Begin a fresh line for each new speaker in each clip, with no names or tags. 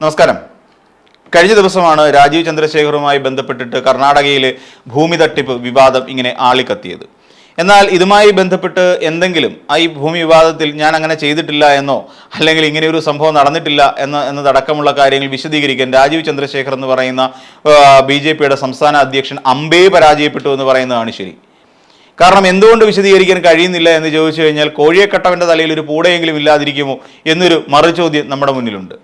നമസ്കാരം. കഴിഞ്ഞ ദിവസമാണ് രാജീവ് ചന്ദ്രശേഖറുമായി ബന്ധപ്പെട്ടിട്ട് കർണാടകയിലെ ഭൂമി തട്ടിപ്പ് വിവാദം ഇങ്ങനെ ആളിക്കത്തിയത്. എന്നാൽ ഇതുമായി ബന്ധപ്പെട്ട് എന്തെങ്കിലും ഈ ഭൂമി വിവാദത്തിൽ ഞാൻ അങ്ങനെ ചെയ്തിട്ടില്ല എന്നോ അല്ലെങ്കിൽ ഇങ്ങനെയൊരു സംഭവം നടന്നിട്ടില്ല എന്ന എന്നതടക്കമുള്ള കാര്യങ്ങൾ വിശദീകരിക്കാൻ രാജീവ് ചന്ദ്രശേഖർ എന്ന് പറയുന്ന ബി ജെ പിയുടെ സംസ്ഥാന അധ്യക്ഷൻ അമ്പേ പരാജയപ്പെട്ടു എന്ന് പറയുന്നതാണ് ശരി. കാരണം എന്തുകൊണ്ട് വിശദീകരിക്കാൻ കഴിയുന്നില്ല എന്ന് ചോദിച്ചു കഴിഞ്ഞാൽ കോഴിയക്കട്ടവന്റെ തലയിൽ ഒരു പൂടയെങ്കിലും ഇല്ലാതിരിക്കുമോ എന്നൊരു മറുചോദ്യം നമ്മുടെ മുന്നിലുണ്ട്.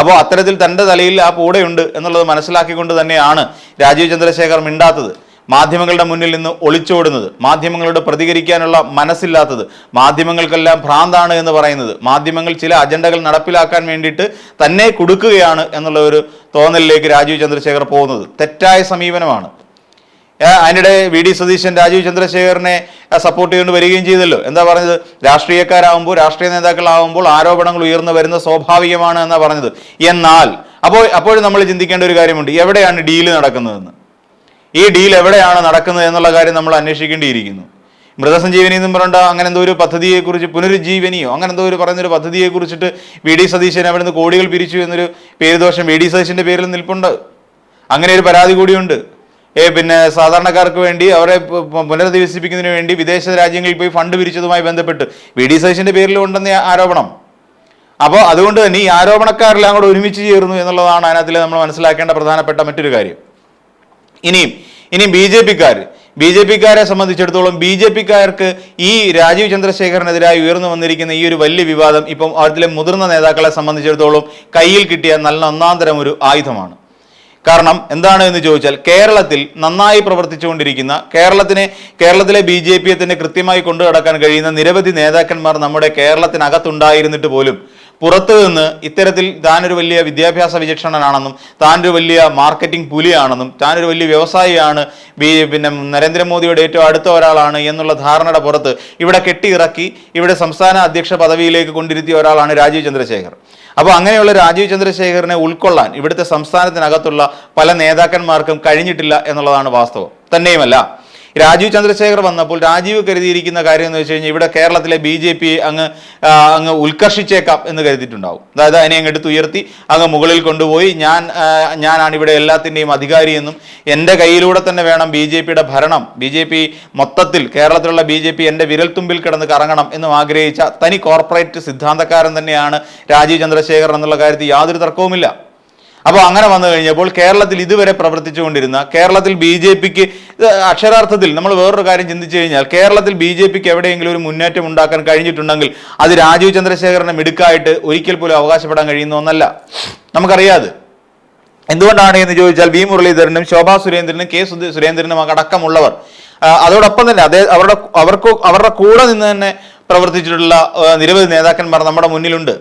അപ്പോൾ അത്തരത്തിൽ തന്റെ തലയിൽ ആ പൂടയുണ്ട് എന്നുള്ളത് മനസ്സിലാക്കിക്കൊണ്ട് തന്നെയാണ് രാജീവ് ചന്ദ്രശേഖർ മിണ്ടാത്തത്. മാധ്യമങ്ങളുടെ മുന്നിൽ നിന്ന് ഒളിച്ചോടുന്നത് മാധ്യമങ്ങളോട് പ്രതികരിക്കാനുള്ള മനസ്സില്ലാത്തത് മാധ്യമങ്ങൾക്കെല്ലാം ഭ്രാന്താണ് എന്ന് പറയുന്നത്. മാധ്യമങ്ങൾ ചില അജണ്ടകൾ നടപ്പിലാക്കാൻ വേണ്ടിയിട്ട് തന്നെ കൊടുക്കുകയാണ് എന്നുള്ള ഒരു തോന്നലിലേക്ക് രാജീവ് ചന്ദ്രശേഖർ പോകുന്നത്. തെറ്റായ സമീപനമാണ്. അതിനിടെ വി ഡി സതീശൻ രാജീവ് ചന്ദ്രശേഖരനെ സപ്പോർട്ട് ചെയ്തുകൊണ്ട് വരികയും ചെയ്തല്ലോ. എന്താ പറഞ്ഞത്? രാഷ്ട്രീയക്കാരാകുമ്പോൾ രാഷ്ട്രീയ നേതാക്കളാകുമ്പോൾ ആരോപണങ്ങൾ ഉയർന്നു വരുന്നത് സ്വാഭാവികമാണ് എന്നാ പറഞ്ഞത്. എന്നാൽ അപ്പോൾ അപ്പോഴും നമ്മൾ ചിന്തിക്കേണ്ട ഒരു കാര്യമുണ്ട്. എവിടെയാണ് ഡീൽ നടക്കുന്നതെന്ന്? ഈ ഡീൽ എവിടെയാണ് നടക്കുന്നത് എന്നുള്ള കാര്യം നമ്മൾ അന്വേഷിക്കേണ്ടിയിരിക്കുന്നു. മൃതസഞ്ജീവനി എന്നും പറഞ്ഞ അങ്ങനെ എന്തോ ഒരു പദ്ധതിയെക്കുറിച്ച് പുനരുജ്ജീവനിയോ അങ്ങനെ എന്തോ ഒരു പറയുന്നൊരു പദ്ധതിയെക്കുറിച്ചിട്ട് വി ഡി സതീശൻ അവിടെ നിന്ന് കോടികൾ പിരിച്ചു എന്നൊരു പേര് ദോഷം വി ഡി സതീശന്റെ പേരിൽ നിൽപ്പുണ്ട്. അങ്ങനെ ഒരു പരാതി കൂടിയുണ്ട്. പിന്നെ സാധാരണക്കാർക്ക് വേണ്ടി അവരെ പുനരധിവസിപ്പിക്കുന്നതിന് വേണ്ടി വിദേശ രാജ്യങ്ങളിൽ പോയി ഫണ്ട് പിരിച്ചതുമായി ബന്ധപ്പെട്ട് വി ഡി സതീശന്റെ പേരിൽ ഉണ്ടെന്ന ആരോപണം. അപ്പോൾ അതുകൊണ്ട് തന്നെ ഈ ആരോപണക്കാരെല്ലാം കൂടെ ഒരുമിച്ച് ചേർന്നു എന്നുള്ളതാണ് അതിനകത്തിൽ നമ്മൾ മനസ്സിലാക്കേണ്ട പ്രധാനപ്പെട്ട മറ്റൊരു കാര്യം. ഇനിയും ഇനിയും ബി ജെ പിക്കാർ ബി ജെ പിക്കാരെ സംബന്ധിച്ചിടത്തോളം ബി ജെ പിക്കാർക്ക് ഈ രാജീവ് ചന്ദ്രശേഖരനെതിരായി ഉയർന്നു വന്നിരിക്കുന്ന ഈ ഒരു വലിയ വിവാദം ഇപ്പം അതിലെ മുതിർന്ന നേതാക്കളെ സംബന്ധിച്ചിടത്തോളം കയ്യിൽ കിട്ടിയ നല്ല ഒന്നാന്തരം ഒരു ആയുധമാണ്. കാരണം എന്താണ് എന്ന് ചോദിച്ചാൽ കേരളത്തിൽ നന്നായി പ്രവർത്തിച്ചുകൊണ്ടിരിക്കുന്ന കേരളത്തിനെ കേരളത്തിലെ ബി ജെ പിയെ തന്നെ കൃത്യമായി കൊണ്ടു നടക്കാൻ കഴിയുന്ന നിരവധി നേതാക്കന്മാർ നമ്മുടെ കേരളത്തിനകത്തുണ്ടായിരുന്നിട്ട് പോലും പുറത്തു നിന്ന് ഇത്തരത്തിൽ താനൊരു വലിയ വിദ്യാഭ്യാസ വിചക്ഷണനാണെന്നും താനൊരു വലിയ മാർക്കറ്റിംഗ് പുലിയാണെന്നും താനൊരു വലിയ വ്യവസായിയാണ് ബി പിന്നെ നരേന്ദ്രമോദിയുടെ ഏറ്റവും അടുത്ത ഒരാളാണ് എന്നുള്ള ധാരണയുടെ പുറത്ത് ഇവിടെ കെട്ടിയിറക്കി ഇവിടെ സംസ്ഥാന അധ്യക്ഷ പദവിയിലേക്ക് കൊണ്ടിരുത്തിയ ഒരാളാണ് രാജീവ് ചന്ദ്രശേഖർ. അപ്പോൾ അങ്ങനെയുള്ള രാജീവ് ചന്ദ്രശേഖരനെ ഉൾക്കൊള്ളാൻ ഇവിടുത്തെ സംസ്ഥാനത്തിനകത്തുള്ള പല നേതാക്കന്മാർക്കും കഴിഞ്ഞിട്ടില്ല എന്നുള്ളതാണ് വാസ്തവം. തന്നെയുമല്ല. രാജീവ് ചന്ദ്രശേഖർ വന്നപ്പോൾ രാജീവ് കരുതിയിരിക്കുന്ന കാര്യം എന്ന് വെച്ച് കഴിഞ്ഞാൽ ഇവിടെ കേരളത്തിലെ ബി ജെ പി അങ്ങ് അങ്ങ് ഉത്കർഷിച്ചേക്കാം എന്ന് കരുതിയിട്ടുണ്ടാവും. അതായത് അതിനെ അങ്ങ് എടുത്ത് ഉയർത്തി അങ്ങ് മുകളിൽ കൊണ്ടുപോയി ഞാൻ ഞാനാണ് ഇവിടെ എല്ലാത്തിന്റെയും അധികാരി എന്നും എന്റെ കയ്യിലൂടെ തന്നെ വേണം ബി ജെ പിയുടെ ഭരണം. ബി ജെ പി മൊത്തത്തിൽ കേരളത്തിലുള്ള ബി ജെ പി എന്റെ വിരൽത്തുമ്പിൽ കിടന്ന് കറങ്ങണം എന്നും ആഗ്രഹിച്ച തനി കോർപ്പറേറ്റ് സിദ്ധാന്തക്കാരൻ തന്നെയാണ് രാജീവ് ചന്ദ്രശേഖർ എന്നുള്ള കാര്യത്തിൽ യാതൊരു തർക്കവുമില്ല. അപ്പോൾ അങ്ങനെ വന്നു കഴിഞ്ഞപ്പോൾ കേരളത്തിൽ ഇതുവരെ പ്രവർത്തിച്ചുകൊണ്ടിരുന്ന കേരളത്തിൽ ബി ജെ പിക്ക് അക്ഷരാർത്ഥത്തിൽ നമ്മൾ വേറൊരു കാര്യം ചിന്തിച്ചു കഴിഞ്ഞാൽ കേരളത്തിൽ ബി ജെ പിക്ക് എവിടെയെങ്കിലും ഒരു മുന്നേറ്റം ഉണ്ടാക്കാൻ കഴിഞ്ഞിട്ടുണ്ടെങ്കിൽ അത് രാജീവ് ചന്ദ്രശേഖരനെ മിടുക്കായിട്ട് ഒരിക്കൽ പോലും അവകാശപ്പെടാൻ കഴിയുന്ന ഒന്നല്ല. നമുക്കറിയാത്. എന്തുകൊണ്ടാണ് എന്ന് ചോദിച്ചാൽ വി മുരളീധരനും ശോഭാ സുരേന്ദ്രനും കെ സുരേന്ദ്രനും അടക്കമുള്ളവർ അതോടൊപ്പം തന്നെ അതേ അവരുടെ അവർക്ക് അവരുടെ കൂടെ നിന്ന് തന്നെ പ്രവർത്തിച്ചിട്ടുള്ള നിരവധി നേതാക്കന്മാർ നമ്മുടെ മുന്നിലുണ്ട്.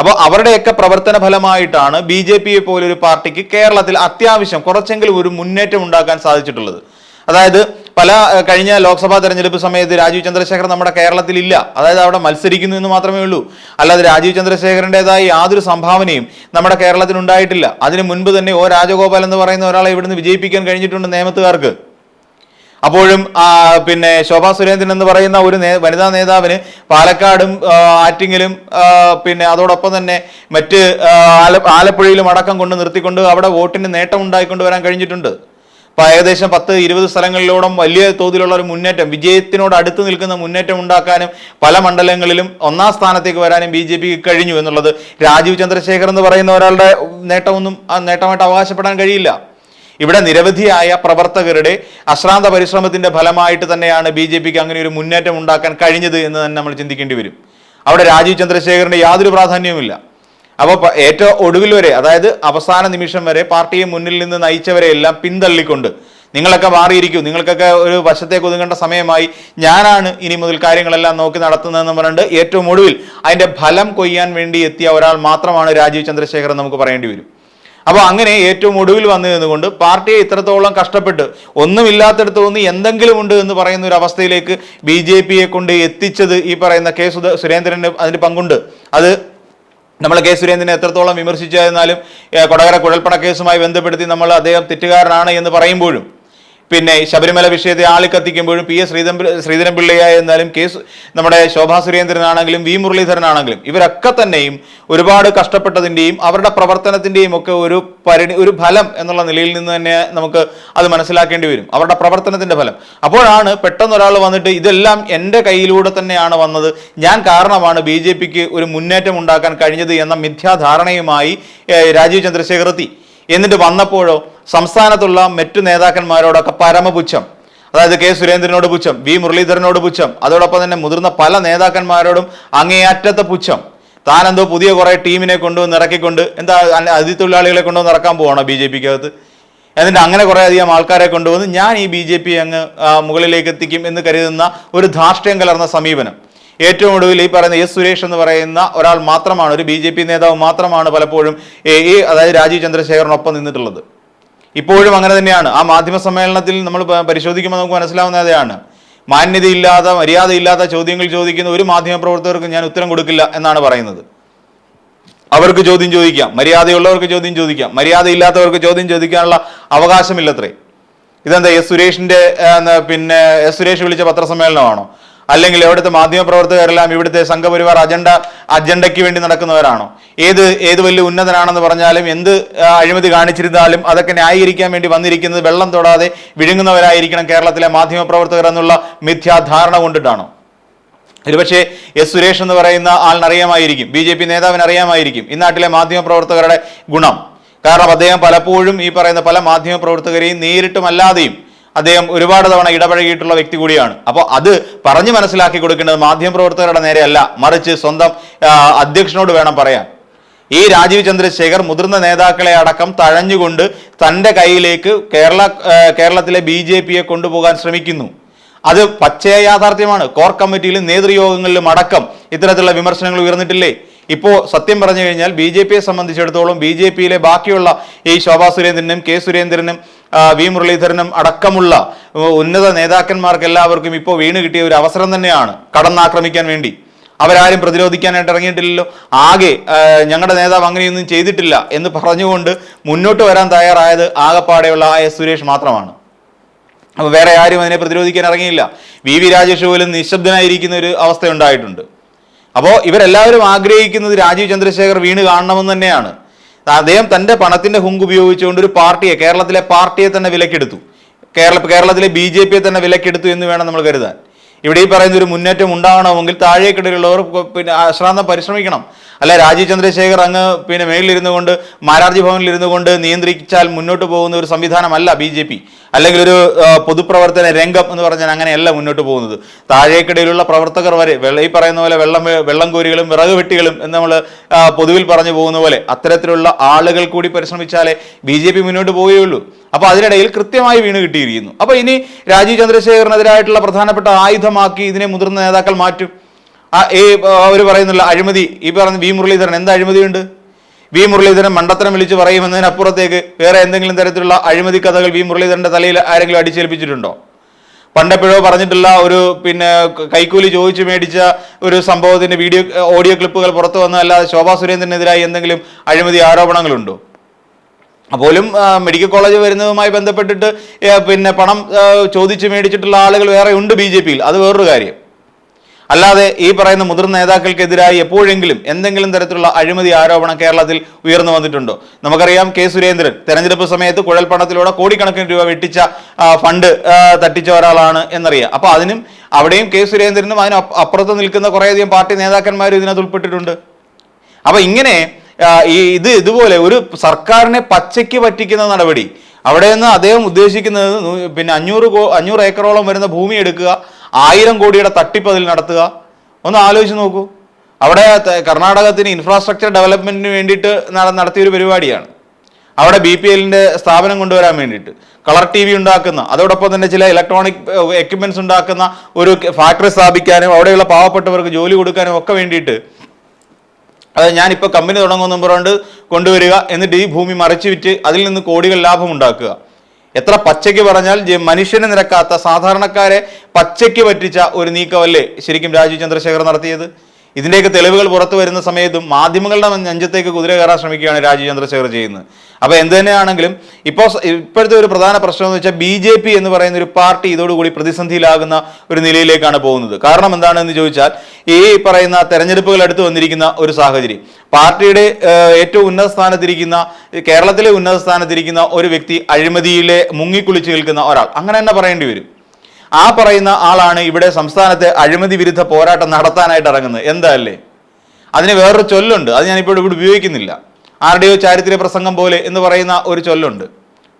അപ്പോൾ അവരുടെയൊക്കെ പ്രവർത്തന ഫലമായിട്ടാണ് ബി ജെ പിയെ പോലൊരു പാർട്ടിക്ക് കേരളത്തിൽ അത്യാവശ്യം കുറച്ചെങ്കിലും ഒരു മുന്നേറ്റം ഉണ്ടാക്കാൻ സാധിച്ചിട്ടുള്ളത്. അതായത് പല കഴിഞ്ഞ ലോക്സഭാ തെരഞ്ഞെടുപ്പ് സമയത്ത് രാജീവ് ചന്ദ്രശേഖർ നമ്മുടെ കേരളത്തിൽ ഇല്ല അതായത് അവിടെ മത്സരിക്കുന്നു എന്ന് മാത്രമേ ഉള്ളൂ. അല്ലാതെ രാജീവ് ചന്ദ്രശേഖരന്റെതായ യാതൊരു സംഭാവനയും നമ്മുടെ കേരളത്തിൽ ഉണ്ടായിട്ടില്ല അതിനു മുൻപ് തന്നെ ഒ രാജഗോപാൽ എന്ന് പറയുന്ന ഒരാളെ ഇവിടുന്ന് വിജയിപ്പിക്കാൻ കഴിഞ്ഞിട്ടുണ്ട് നേമത്തുകാർക്ക്. അപ്പോഴും പിന്നെ ശോഭാ സുരേന്ദ്രൻ എന്ന് പറയുന്ന ഒരു വനിതാ നേതാവിന് പാലക്കാടും ആറ്റിങ്ങിലും പിന്നെ അതോടൊപ്പം തന്നെ മറ്റ് ആലപ്പുഴയിലും അടക്കം കൊണ്ട് നിർത്തിക്കൊണ്ട് അവിടെ വോട്ടിന് നേട്ടം ഉണ്ടായിക്കൊണ്ട് വരാൻ കഴിഞ്ഞിട്ടുണ്ട്. അപ്പൊ ഏകദേശം പത്ത് ഇരുപത് സ്ഥലങ്ങളിലോളം വലിയ തോതിലുള്ള ഒരു മുന്നേറ്റം വിജയത്തിനോട് അടുത്ത് നിൽക്കുന്ന മുന്നേറ്റം ഉണ്ടാക്കാനും പല മണ്ഡലങ്ങളിലും ഒന്നാം സ്ഥാനത്തേക്ക് വരാനും ബി ജെ പിക്ക് കഴിഞ്ഞു എന്നുള്ളത് രാജീവ് ചന്ദ്രശേഖർ എന്ന് പറയുന്ന ഒരാളുടെ നേട്ടമൊന്നും ആ നേട്ടമായിട്ട് അവകാശപ്പെടാൻ കഴിയില്ല. ഇവിടെ നിരവധിയായ പ്രവർത്തകരുടെ അശ്രാന്ത പരിശ്രമത്തിന്റെ ഫലമായിട്ട് തന്നെയാണ് ബി ജെ പിക്ക് അങ്ങനെ ഒരു മുന്നേറ്റം ഉണ്ടാക്കാൻ കഴിഞ്ഞത് എന്ന് തന്നെ നമ്മൾ ചിന്തിക്കേണ്ടി വരും. അവിടെ രാജീവ് ചന്ദ്രശേഖറിന്റെ യാതൊരു പ്രാധാന്യവുമില്ല. അപ്പോൾ ഏറ്റവും ഒടുവിൽ വരെ അതായത് അവസാന നിമിഷം വരെ പാർട്ടിയെ മുന്നിൽ നിന്ന് നയിച്ചവരെ എല്ലാം പിന്തള്ളിക്കൊണ്ട് നിങ്ങളൊക്കെ മാറിയിരിക്കും നിങ്ങൾക്കൊക്കെ ഒരു വശത്തേക്ക് ഒതുങ്ങേണ്ട സമയമായി ഞാനാണ് ഇനി മുതൽ കാര്യങ്ങളെല്ലാം നോക്കി നടത്തുന്നതെന്ന് പറഞ്ഞിട്ട് ഏറ്റവും ഒടുവിൽ അതിന്റെ ഫലം കൊയ്യാൻ വേണ്ടി എത്തിയ ഒരാൾ മാത്രമാണ് രാജീവ് ചന്ദ്രശേഖരൻ നമുക്ക് പറയേണ്ടി വരും. അപ്പോൾ അങ്ങനെ ഏറ്റവും ഒടുവിൽ വന്നു നിന്നുകൊണ്ട് പാർട്ടിയെ ഇത്രത്തോളം കഷ്ടപ്പെട്ട് ഒന്നുമില്ലാത്തടത്ത് ഒന്ന് എന്തെങ്കിലും ഉണ്ട് എന്ന് പറയുന്ന ഒരു അവസ്ഥയിലേക്ക് ബി ജെ പിയെ കൊണ്ട് എത്തിച്ചത് ഈ പറയുന്ന കെ സുധ സുരേന്ദ്രന് അതിന് പങ്കുണ്ട്. അത് നമ്മൾ കെ സുരേന്ദ്രനെ എത്രത്തോളം വിമർശിച്ചായിരുന്നാലും കൊടകര കുഴൽപ്പണ കേസുമായി ബന്ധപ്പെടുത്തി നമ്മൾ അദ്ദേഹം തെറ്റുകാരനാണ് എന്ന് പറയുമ്പോഴും പിന്നെ ശബരിമല വിഷയത്തെ ആളിക്കത്തിക്കുമ്പോഴും പി എസ് ശ്രീധരൻ ശ്രീധരൻപിള്ളയായിരുന്നാലും കെ നമ്മുടെ ശോഭാ സുരേന്ദ്രനാണെങ്കിലും വി മുരളീധരനാണെങ്കിലും ഇവരൊക്കെ തന്നെയും ഒരുപാട് കഷ്ടപ്പെട്ടതിന്റെയും അവരുടെ പ്രവർത്തനത്തിന്റെയും ഒക്കെ ഒരു പരിണി ഒരു ഫലം എന്നുള്ള നിലയിൽ നിന്ന് തന്നെ നമുക്ക് അത് മനസ്സിലാക്കേണ്ടി വരും. അവരുടെ പ്രവർത്തനത്തിന്റെ ഫലം. അപ്പോഴാണ് പെട്ടെന്ന് ഒരാൾ വന്നിട്ട് ഇതെല്ലാം എന്റെ കയ്യിലൂടെ തന്നെയാണ് വന്നത്. ഞാൻ കാരണമാണ് ബി ജെ പിക്ക് ഒരു മുന്നേറ്റം ഉണ്ടാക്കാൻ കഴിഞ്ഞത് എന്ന മിഥ്യാധാരണയുമായി രാജീവ് ചന്ദ്രശേഖർ എത്തി. എന്നിട്ട് വന്നപ്പോഴോ സംസ്ഥാനത്തുള്ള മറ്റു നേതാക്കന്മാരോടൊക്കെ പരമപുച്ഛം. അതായത് കെ സുരേന്ദ്രനോട് പുച്ഛം വി മുരളീധരനോട് പുച്ഛം അതോടൊപ്പം തന്നെ മുതിർന്ന പല നേതാക്കന്മാരോടും അങ്ങേയറ്റത്തെ പുച്ഛം. താനെന്തോ പുതിയ കുറെ ടീമിനെ കൊണ്ടുവന്ന് ഇറക്കിക്കൊണ്ട് എന്താ അതിഥി തൊഴിലാളികളെ കൊണ്ടുവന്ന് ഇറക്കാൻ പോവാണോ ബി ജെ പിക്ക് അകത്ത് എന്നിട്ട് അങ്ങനെ കുറേ അധികം ആൾക്കാരെ കൊണ്ടുവന്ന് ഞാൻ ഈ ബി ജെ പി അങ്ങ് മുകളിലേക്ക് എത്തിക്കും എന്ന് കരുതുന്ന ഒരു ധാർഷ്ട്യം കലർന്ന സമീപനം. ഏറ്റവും ഒടുവിൽ ഈ പറയുന്ന എസ് സുരേഷ് എന്ന് പറയുന്ന ഒരാൾ മാത്രമാണ് ഒരു ബി നേതാവ് മാത്രമാണ് പലപ്പോഴും ഈ അതായത് രാജീവ് ചന്ദ്രശേഖറിനൊപ്പം നിന്നിട്ടുള്ളത്. ഇപ്പോഴും അങ്ങനെ തന്നെയാണ്. ആ മാധ്യമ സമ്മേളനത്തിൽ നമ്മൾ പരിശോധിക്കുമ്പോൾ നമുക്ക് മനസ്സിലാവുന്നതാണ് മാന്യതയില്ലാത്ത മര്യാദയില്ലാത്ത ചോദ്യങ്ങൾ ചോദിക്കുന്ന ഒരു മാധ്യമ പ്രവർത്തകർക്കും ഞാൻ ഉത്തരം കൊടുക്കില്ല എന്നാണ് പറയുന്നത്. അവർക്ക് ചോദ്യം ചോദിക്കാം. മര്യാദയുള്ളവർക്ക് ചോദ്യം ചോദിക്കാം. മര്യാദയില്ലാത്തവർക്ക് ചോദ്യം ചോദിക്കാനുള്ള അവകാശമില്ലത്രേ. ഇതെന്താ എസ് സുരേഷിന്റെ പിന്നെ എസ് സുരേഷ് വിളിച്ച പത്രസമ്മേളനമാണോ? അല്ലെങ്കിൽ എവിടുത്തെ മാധ്യമ പ്രവർത്തകരെല്ലാം ഇവിടുത്തെ സംഘപരിവാർ അജണ്ട അജണ്ടയ്ക്ക് വേണ്ടി നടക്കുന്നവരാണോ? ഏത് ഏത് വലിയ ഉന്നതനാണെന്ന് പറഞ്ഞാലും എന്ത് അഴിമതി കാണിച്ചിരുന്നാലും അതൊക്കെ ന്യായീകരിക്കാൻ വേണ്ടി വന്നിരിക്കുന്നത് വെള്ളം തൊടാതെ വിഴുങ്ങുന്നവരായിരിക്കണം കേരളത്തിലെ മാധ്യമ പ്രവർത്തകർ എന്നുള്ള മിഥ്യാധാരണ കൊണ്ടിട്ടാണോ? ഒരുപക്ഷെ എസ് സുരേഷ് എന്ന് പറയുന്ന ആളിനറിയാമായിരിക്കും ബി ജെ പി നേതാവിന് അറിയാമായിരിക്കും ഈ നാട്ടിലെ മാധ്യമ പ്രവർത്തകരുടെ ഗുണം. കാരണം അദ്ദേഹം പലപ്പോഴും ഈ പറയുന്ന പല മാധ്യമ പ്രവർത്തകരെയും നേരിട്ടുമല്ലാതെയും അദ്ദേഹം ഒരുപാട് തവണ ഇടപഴകിയിട്ടുള്ള വ്യക്തി കൂടിയാണ്. അപ്പോൾ അത് പറഞ്ഞു മനസ്സിലാക്കി കൊടുക്കേണ്ടത് മാധ്യമ പ്രവർത്തകരുടെ നേരെയല്ല മറിച്ച് സ്വന്തം അധ്യക്ഷനോട് വേണം പറയാൻ. ഈ രാജീവ് ചന്ദ്രശേഖർ മുതിർന്ന നേതാക്കളെ അടക്കം തഴഞ്ഞുകൊണ്ട് തന്റെ കയ്യിലേക്ക് കേരള കേരളത്തിലെ ബി ജെ പിയെ കൊണ്ടുപോകാൻ ശ്രമിക്കുന്നു. അത് പച്ചയ യാഥാർത്ഥ്യമാണ്. കോർ കമ്മിറ്റിയിലും നേതൃയോഗങ്ങളിലും അടക്കം ഇത്തരത്തിലുള്ള വിമർശനങ്ങൾ ഉയർന്നിട്ടില്ലേ? ഇപ്പോൾ സത്യം പറഞ്ഞു കഴിഞ്ഞാൽ ബി ജെ പിയെ സംബന്ധിച്ചിടത്തോളം ബി ജെ പിയിലെ ബാക്കിയുള്ള ഈ ശോഭാ സുരേന്ദ്രനും കെ സുരേന്ദ്രനും വി മുരളീധരനും അടക്കമുള്ള ഉന്നത നേതാക്കന്മാർക്ക് എല്ലാവർക്കും ഇപ്പോൾ വീണ് കിട്ടിയ ഒരു അവസരം തന്നെയാണ് കടന്നാക്രമിക്കാൻ വേണ്ടി. അവരാരും പ്രതിരോധിക്കാനായിട്ട് ഇറങ്ങിയിട്ടില്ലല്ലോ. ആകെ ഞങ്ങളുടെ നേതാവ് അങ്ങനെയൊന്നും ചെയ്തിട്ടില്ല എന്ന് പറഞ്ഞുകൊണ്ട് മുന്നോട്ട് വരാൻ തയ്യാറായത് ആകപ്പാടെയുള്ള ആ എസ് സുരേഷ് മാത്രമാണ്. അപ്പോൾ വേറെ ആരും അതിനെ പ്രതിരോധിക്കാൻ ഇറങ്ങിയില്ല. വി വി രാജേഷ് പോലും നിശബ്ദനായിരിക്കുന്ന ഒരു അവസ്ഥ ഉണ്ടായിട്ടുണ്ട്. അപ്പോൾ ഇവരെല്ലാവരും ആഗ്രഹിക്കുന്നത് രാജീവ് ചന്ദ്രശേഖർ വീണ് കാണണമെന്ന് തന്നെയാണ്. അദ്ദേഹം തന്റെ പണത്തിന്റെ ഹുങ്ക് ഉപയോഗിച്ചുകൊണ്ട് ഒരു പാർട്ടിയെ കേരളത്തിലെ പാർട്ടിയെ തന്നെ വിലക്കെടുത്തു. കേരള കേരളത്തിലെ ബി ജെ പിയെ തന്നെ വിലക്കെടുത്തു എന്ന് വേണം നമ്മൾ കരുതാൻ. ഇവിടെ ഈ പറയുന്ന ഒരു മുന്നേറ്റം ഉണ്ടാവണമെങ്കിൽ താഴേക്കിടയിലുള്ളവർ പിന്നെ അശ്രാന്തം പരിശ്രമിക്കണം. അല്ല രാജീവ് ചന്ദ്രശേഖർ അങ്ങ് പിന്നെ മേളിലിരുന്നു കൊണ്ട് മാരാർജി ഭവനിൽ ഇരുന്നു കൊണ്ട് നിയന്ത്രിച്ചാൽ മുന്നോട്ട് പോകുന്ന ഒരു സംവിധാനമല്ല ബി ജെ പി. അല്ലെങ്കിൽ ഒരു പൊതുപ്രവർത്തന രംഗം എന്ന് പറഞ്ഞാൽ അങ്ങനെയല്ല മുന്നോട്ട് പോകുന്നത്. താഴേക്കിടയിലുള്ള പ്രവർത്തകർ വരെ വെള്ള ഈ പറയുന്ന പോലെ വെള്ളം വെള്ളം കോരികളും വിറക് വെട്ടികളും എന്ന് നമ്മൾ പൊതുവിൽ പറഞ്ഞു പോകുന്ന പോലെ അത്തരത്തിലുള്ള ആളുകൾ കൂടി പരിശ്രമിച്ചാലേ ബി മുന്നോട്ട് പോവുകയുള്ളൂ. അപ്പൊ അതിനിടയിൽ കൃത്യമായി വീണ് കിട്ടിയിരിക്കുന്നു. അപ്പോൾ ഇനി രാജീവ് ചന്ദ്രശേഖരനെതിരായിട്ടുള്ള പ്രധാനപ്പെട്ട ആയുധമാക്കി ഇതിനെ മുതിർന്ന നേതാക്കൾ മാറ്റും. ഈ അവർ പറയുന്നില്ല അഴിമതി. ഈ പറഞ്ഞ വി മുരളീധരൻ എന്ത് അഴിമതിയുണ്ട്? വി മുരളീധരൻ മണ്ടത്തരം വിളിച്ച് പറയുമെന്നതിനപ്പുറത്തേക്ക് വേറെ എന്തെങ്കിലും തരത്തിലുള്ള അഴിമതി കഥകൾ വി മുരളീധരന്റെ തലയിൽ ആരെങ്കിലും അടിച്ചേൽപ്പിച്ചിട്ടുണ്ടോ? പണ്ടെപ്പോഴോ പറഞ്ഞിട്ടുള്ള ഒരു പിന്നെ കൈക്കൂലി ചോദിച്ചു മേടിച്ച ഒരു സംഭവത്തിന്റെ വീഡിയോ ഓഡിയോ ക്ലിപ്പുകൾ പുറത്തു വന്നതല്ലാതെ ശോഭാ സുരേന്ദ്രനെതിരായി എന്തെങ്കിലും അഴിമതി ആരോപണങ്ങളുണ്ടോ? പോലും മെഡിക്കൽ കോളേജ് വരുന്നതുമായി ബന്ധപ്പെട്ടിട്ട് പിന്നെ പണം ചോദിച്ച് മേടിച്ചിട്ടുള്ള ആളുകൾ വേറെ ഉണ്ട് ബി ജെ പിയിൽ. അത് വേറൊരു കാര്യം. അല്ലാതെ ഈ പറയുന്ന മുതിർന്ന നേതാക്കൾക്കെതിരായി എപ്പോഴെങ്കിലും എന്തെങ്കിലും തരത്തിലുള്ള അഴിമതി ആരോപണം കേരളത്തിൽ ഉയർന്നു വന്നിട്ടുണ്ടോ? നമുക്കറിയാം കെ സുരേന്ദ്രൻ തെരഞ്ഞെടുപ്പ് സമയത്ത് കുഴൽപ്പണത്തിലൂടെ കോടിക്കണക്കിന് രൂപ വെട്ടിച്ച ഫണ്ട് തട്ടിച്ച ഒരാളാണ് എന്നറിയാം. അപ്പൊ അതിനും അവിടെയും കെ സുരേന്ദ്രനും അതിന് അപ്പ- അപ്പുറത്ത് നിൽക്കുന്ന കുറേയധികം പാർട്ടി നേതാക്കന്മാരും ഇതിനകത്ത് ഉൾപ്പെട്ടിട്ടുണ്ട്. അപ്പൊ ഇങ്ങനെ ഈ ഇത് ഇതുപോലെ ഒരു സർക്കാരിനെ പച്ചയ്ക്ക് പറ്റിക്കുന്ന നടപടി. അവിടെ നിന്ന് അദ്ദേഹം ഉദ്ദേശിക്കുന്നത് പിന്നെ അഞ്ഞൂറ് അഞ്ഞൂറ് ഏക്കറോളം വരുന്ന ഭൂമി എടുക്കുക ആയിരം കോടിയുടെ തട്ടിപ്പ് അതിൽ നടത്തുക. ഒന്ന് ആലോചിച്ച് നോക്കൂ. അവിടെ കർണാടകത്തിന് ഇൻഫ്രാസ്ട്രക്ചർ ഡെവലപ്മെന്റിന് വേണ്ടിയിട്ട് നട- നടത്തിയൊരു പരിപാടിയാണ്. അവിടെ ബി പി എല്ലിന്റെ സ്ഥാപനം കൊണ്ടുവരാൻ വേണ്ടിയിട്ട്. കളർ ടി വി ഉണ്ടാക്കുന്ന അതോടൊപ്പം തന്നെ ചില ഇലക്ട്രോണിക് എക്യുപ്മെന്റ്സ് ഉണ്ടാക്കുന്ന ഒരു ഫാക്ടറി സ്ഥാപിക്കാനും അവിടെയുള്ള പാവപ്പെട്ടവർക്ക് ജോലി കൊടുക്കാനും ഒക്കെ വേണ്ടിയിട്ട് അത് ഞാനിപ്പോൾ കമ്പനി തുടങ്ങുമെന്നും പറഞ്ഞുകൊണ്ട് കൊണ്ടുവരിക എന്നിട്ട് ഈ ഭൂമി മറിച്ചു വിറ്റ് അതിൽ നിന്ന് കോടികൾ ലാഭം ഉണ്ടാക്കുക. എത്ര പച്ചയ്ക്ക് പറഞ്ഞാൽ മനുഷ്യന് നിരക്കാത്ത സാധാരണക്കാരെ പച്ചയ്ക്ക് പറ്റിച്ച ഒരു നീക്കമല്ലേ ശരിക്കും രാജീവ് ചന്ദ്രശേഖർ നടത്തിയത്? ഇതിന്റെയൊക്കെ തെളിവുകൾ പുറത്തു വരുന്ന സമയത്തും മാധ്യമങ്ങളുടെ നെഞ്ചത്തേക്ക് കുതിര കയറാൻ ശ്രമിക്കുകയാണ് രാജീവ് ചന്ദ്രശേഖർ ചെയ്യുന്നത്. അപ്പോൾ എന്ത് തന്നെയാണെങ്കിലും ഇപ്പോൾ ഇപ്പോഴത്തെ ഒരു പ്രധാന പ്രശ്നം എന്ന് വെച്ചാൽ ബി ജെ പി എന്ന് പറയുന്ന ഒരു പാർട്ടി ഇതോടുകൂടി പ്രതിസന്ധിയിലാകുന്ന ഒരു നിലയിലേക്കാണ് പോകുന്നത്. കാരണം എന്താണെന്ന് ചോദിച്ചാൽ ഈ പറയുന്ന തെരഞ്ഞെടുപ്പുകൾ അടുത്ത് വന്നിരിക്കുന്ന ഒരു സാഹചര്യം. പാർട്ടിയുടെ ഏറ്റവും ഉന്നത സ്ഥാനത്തിരിക്കുന്ന കേരളത്തിലെ ഉന്നത സ്ഥാനത്തിരിക്കുന്ന ഒരു വ്യക്തി അഴിമതിയിലെ മുങ്ങിക്കുളിച്ച് നിൽക്കുന്ന ഒരാൾ. അങ്ങനെ തന്നെ പറയേണ്ടി വരും. ആ പറയുന്ന ആളാണ് ഇവിടെ സംസ്ഥാനത്ത് അഴിമതി വിരുദ്ധ പോരാട്ടം നടത്താനായിട്ട് ഇറങ്ങുന്നത്. എന്താ അല്ലേ? അതിന് വേറൊരു ചൊല്ലുണ്ട്. അത് ഞാനിപ്പോൾ ഇവിടെ ഉപയോഗിക്കുന്നില്ല. ആരുടെയോ ചാരിത്ര പ്രസംഗം പോലെ എന്ന് പറയുന്ന ഒരു ചൊല്ലുണ്ട്.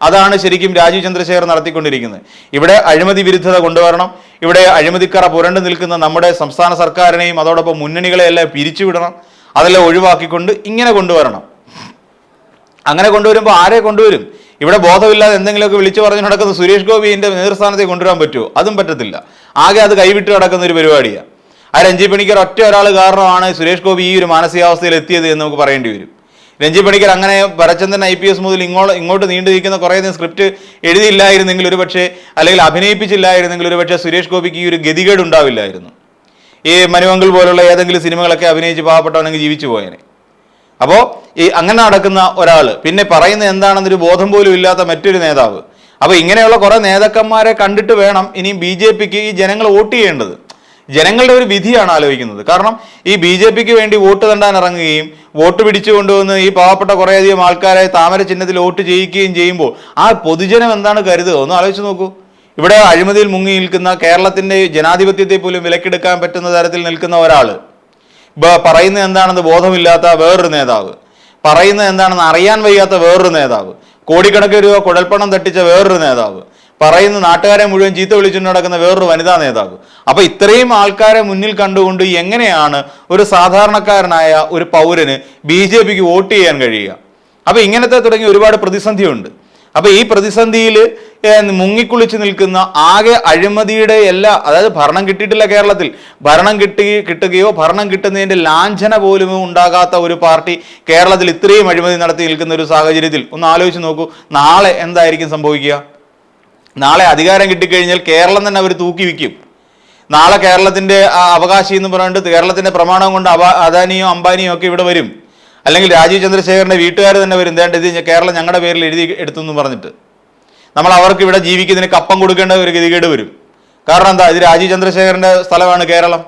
അതാണ് ശരിക്കും രാജീവ് ചന്ദ്രശേഖർ നടത്തിക്കൊണ്ടിരിക്കുന്നത്. ഇവിടെ അഴിമതി വിരുദ്ധത കൊണ്ടുവരണം. ഇവിടെ അഴിമതിക്കറ പുരണ്ടു നിൽക്കുന്ന നമ്മുടെ സംസ്ഥാന സർക്കാരിനെയും അതോടൊപ്പം മുന്നണികളെയെല്ലാം പിരിച്ചുവിടണം. അതെല്ലാം ഒഴിവാക്കിക്കൊണ്ട് ഇങ്ങനെ കൊണ്ടുവരണം. അങ്ങനെ കൊണ്ടുവരുമ്പോൾ ആരെ കൊണ്ടുവരും? ഇവിടെ ബോധമില്ലാതെ എന്തെങ്കിലുമൊക്കെ വിളിച്ചു പറഞ്ഞു നടക്കുന്ന സുരേഷ് ഗോപിന്റെ നേതൃസ്ഥാനത്തേക്ക് കൊണ്ടുവരാൻ പറ്റുമോ? അതും പറ്റത്തില്ല. ആകെ അത് കൈവിട്ട് നടക്കുന്ന ഒരു പരിപാടിയാണ് ആ രഞ്ജി പണിക്കർ ഒറ്റ ഒരാൾ കാരണമാണ് സുരേഷ് ഗോപി ഈ ഒരു മാനസികാവസ്ഥയിൽ എത്തിയത് എന്ന് നമുക്ക് പറയേണ്ടി വരും. രഞ്ജി പണിക്കർ അങ്ങനെ ഭരചന്ദ്രൻ ഐ പി എസ് മുതൽ ഇങ്ങോട്ട് ഇങ്ങോട്ട് നീണ്ടു നിൽക്കുന്ന കുറേയധികം സ്ക്രിപ്റ്റ് എഴുതിയില്ലായിരുന്നെങ്കിൽ ഒരു പക്ഷേ അല്ലെങ്കിൽ അഭിനയിപ്പിച്ചില്ലായിരുന്നെങ്കിൽ ഒരു പക്ഷേ സുരേഷ് ഗോപിക്ക് ഈ ഒരു ഗതികേട് ഉണ്ടാവില്ലായിരുന്നു. ഈ മനുവങ്കിൾ പോലുള്ള ഏതെങ്കിലും സിനിമകളൊക്കെ അഭിനയിച്ച് പാവപ്പെട്ടവനെങ്കിൽ ജീവിച്ചു പോയനെ. അപ്പോൾ ഈ അങ്ങനെ നടക്കുന്ന ഒരാൾ പിന്നെ പറയുന്നത് എന്താണെന്നൊരു ബോധം പോലും ഇല്ലാത്ത മറ്റൊരു നേതാവ്. അപ്പോൾ ഇങ്ങനെയുള്ള കുറേ നേതാക്കന്മാരെ കണ്ടിട്ട് വേണം ഇനി ബി ജെ പിക്ക് ഈ ജനങ്ങൾ വോട്ട് ചെയ്യേണ്ടത്. ജനങ്ങളുടെ ഒരു വിധിയാണ് ആലോചിക്കുന്നത്. കാരണം ഈ ബി ജെ പിക്ക് വേണ്ടി വോട്ട് തണ്ടാൻ ഇറങ്ങുകയും വോട്ട് പിടിച്ചു കൊണ്ടുവന്ന് ഈ പാവപ്പെട്ട കുറേയധികം ആൾക്കാരെ താമര ചിഹ്നത്തിൽ വോട്ട് ചെയ്യിക്കുകയും ചെയ്യുമ്പോൾ ആ പൊതുജനം എന്താണ് കരുതുക? ഒന്ന് ആലോചിച്ച് നോക്കൂ. ഇവിടെ അഴിമതിയിൽ മുങ്ങി നിൽക്കുന്ന കേരളത്തിന്റെ ജനാധിപത്യത്തെ പോലും വിലക്കെടുക്കാൻ പറ്റുന്ന തരത്തിൽ നിൽക്കുന്ന ഒരാൾ പറയുന്നത് എന്താണെന്ന് ബോധമില്ലാത്ത വേറൊരു നേതാവ്. പറയുന്നത് എന്താണെന്ന് അറിയാൻ വയ്യാത്ത വേറൊരു നേതാവ്. കോടിക്കണക്കിന് രൂപ കുഴൽപ്പണം തട്ടിച്ച വേറൊരു നേതാവ്. പറയുന്ന നാട്ടുകാരെ മുഴുവൻ ചീത്ത വിളിച്ചുകൊണ്ട് നടക്കുന്ന വേറൊരു വനിതാ നേതാവ്. അപ്പൊ ഇത്രയും ആൾക്കാരെ മുന്നിൽ കണ്ടുകൊണ്ട് എങ്ങനെയാണ് ഒരു സാധാരണക്കാരനായ ഒരു പൗരന് ബി ജെ പിക്ക് വോട്ട് ചെയ്യാൻ കഴിയുക? അപ്പൊ ഇങ്ങനത്തെ തുടങ്ങി ഒരുപാട് പ്രതിസന്ധിയുണ്ട്. അപ്പൊ ഈ പ്രതിസന്ധിയിൽ മുങ്ങിക്കുളിച്ച് നിൽക്കുന്ന ആകെ അഴിമതിയുടെ എല്ലാ അതായത് ഭരണം കിട്ടിയിട്ടില്ല കേരളത്തിൽ. ഭരണം കിട്ടി കിട്ടുകയോ ഭരണം കിട്ടുന്നതിന്റെ ലാഞ്ചന പോലും ഉണ്ടാകാത്ത ഒരു പാർട്ടി കേരളത്തിൽ ഇത്രയും അഴിമതി നടത്തി നിൽക്കുന്ന ഒരു സാഹചര്യത്തിൽ. ഒന്ന് ആലോചിച്ച് നോക്കൂ നാളെ എന്തായിരിക്കും സംഭവിക്കുക? നാളെ അധികാരം കിട്ടിക്കഴിഞ്ഞാൽ കേരളം തന്നെ അവർ തൂക്കി വിൽക്കും. നാളെ കേരളത്തിന്റെ അവകാശി എന്ന് പറഞ്ഞിട്ട് കേരളത്തിന്റെ പ്രമാണം കൊണ്ട് അദാനിയോ അംബാനിയോ ഒക്കെ ഇവിടെ വരും. അല്ലെങ്കിൽ രാജീവ് ചന്ദ്രശേഖരന്റെ വീട്ടുകാർ തന്നെ വരും. ദേണ്ട ഇത് കേരളം ഞങ്ങളുടെ പേരിൽ എഴുതി എടുത്തു എന്ന് പറഞ്ഞിട്ട്. നമ്മൾ അവർക്ക് ഇവിടെ ജീവിക്കുന്നതിന് കപ്പം കൊടുക്കേണ്ട ഒരു ഗതികേട് വരും. കാരണം എന്താ? ഇത് രാജീവ് ചന്ദ്രശേഖരന്റെ സ്ഥലമാണ് കേരളം.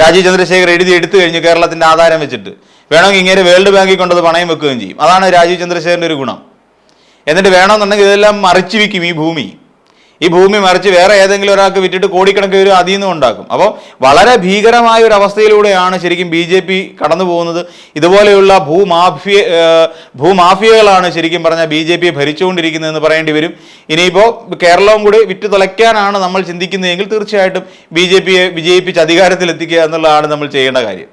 രാജീവ് ചന്ദ്രശേഖർ എഴുതി എടുത്തു കഴിഞ്ഞ് കേരളത്തിന്റെ ആധാരം വെച്ചിട്ട്. വേണമെങ്കിൽ ഇങ്ങനെ വേൾഡ് ബാങ്കിൽ കൊണ്ടത് പണയം വെക്കുകയും ചെയ്യും. അതാണ് രാജീവ് ചന്ദ്രശേഖരന്റെ ഒരു ഗുണം. എന്നിട്ട് വേണമെന്നുണ്ടെങ്കിൽ ഇതെല്ലാം മറിച്ചു വിൽക്കും ഈ ഭൂമി. ഈ ഭൂമി മറിച്ച് വേറെ ഏതെങ്കിലും ഒരാൾക്ക് വിറ്റിട്ട് കോടിക്കണക്കിന് രൂപ അതിൽ നിന്നും ഉണ്ടാക്കും. അപ്പോൾ വളരെ ഭീകരമായ ഒരു അവസ്ഥയിലൂടെയാണ് ശരിക്കും ബി ജെ പി കടന്നു പോകുന്നത്. ഇതുപോലെയുള്ള ഭൂമാഫിയ ഭൂമാഫിയകളാണ് ശരിക്കും പറഞ്ഞാൽ ബി ജെ പി ഭരിച്ചുകൊണ്ടിരിക്കുന്നതെന്ന് പറയേണ്ടി വരും. ഇനിയിപ്പോൾ കേരളവും കൂടി വിറ്റ് തുലയ്ക്കാനാണ് നമ്മൾ ചിന്തിക്കുന്നതെങ്കിൽ തീർച്ചയായിട്ടും ബി ജെ പിയെ വിജയിപ്പിച്ച് അധികാരത്തിലെത്തിക്കുക എന്നുള്ളതാണ് നമ്മൾ ചെയ്യേണ്ട കാര്യം.